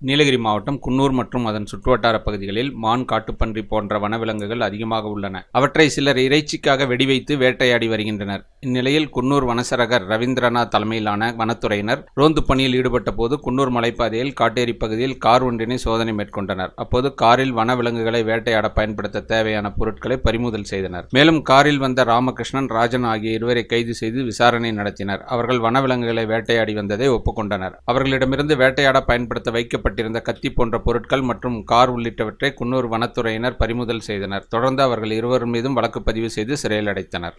நீலகிரி மாவட்டம் குன்னூர் மற்றும் அதன் சுற்றுவட்டார பகுதிகளில் மான் காட்டுப்பன்றி போன்ற வனவிலங்குகள் அதிகமாக உள்ளன. அவற்றை சிலர் இறைச்சிக்காக வெடிவைத்து வேட்டையாடி வருகின்றனர். இந்நிலையில் குன்னூர் வனசரகர் ரவீந்திரநாத் தலைமையிலான வனத்துறையினர் ரோந்து பணியில் ஈடுபட்ட போது குன்னூர் மலைப்பாதையில் காட்டேரி பகுதியில் கார் ஒன்றினை சோதனை மேற்கொண்டனர். அப்போது காரில் வனவிலங்குகளை வேட்டையாட பயன்படுத்த தேவையான பொருட்களை பறிமுதல் செய்தனர். மேலும் காரில் வந்த ராமகிருஷ்ணன் ராஜன் ஆகிய இருவரை கைது செய்து விசாரணை நடத்தினர். அவர்கள் வனவிலங்குகளை வேட்டையாடி வந்ததை ஒப்புக்கொண்டனர். அவர்களிடமிருந்து வேட்டையாட பயன்படுத்த வைக்கப்பட்டிருந்த கத்தி போன்ற பொருட்கள் மற்றும் கார் உள்ளிட்டவற்றை குன்னூர் வனத்துறையினர் பறிமுதல் செய்தனர். தொடர்ந்து அவர்கள் இருவர் மீதும் வழக்கு பதிவு செய்து சிறையில் அடைத்தனர்.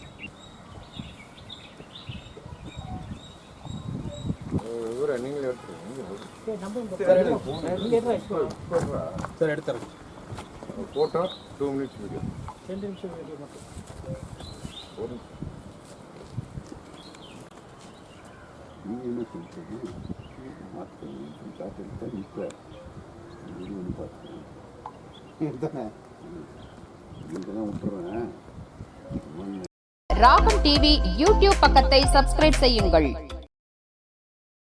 ends sir எடுத்துறேன். ஃபோட்டோ டூ மினிட்ஸ் வீடியோ ரெண்டு நிமிஷம் வீடியோ மட்டும். ஒரு நீங்கள் என்ன காட்டு வீடியோ தானே இதெல்லாம் விட்டுறேன். ராகம் டிவி யூடியூப் பக்கத்தை சப்ஸ்கிரைப் செய்யுங்கள்.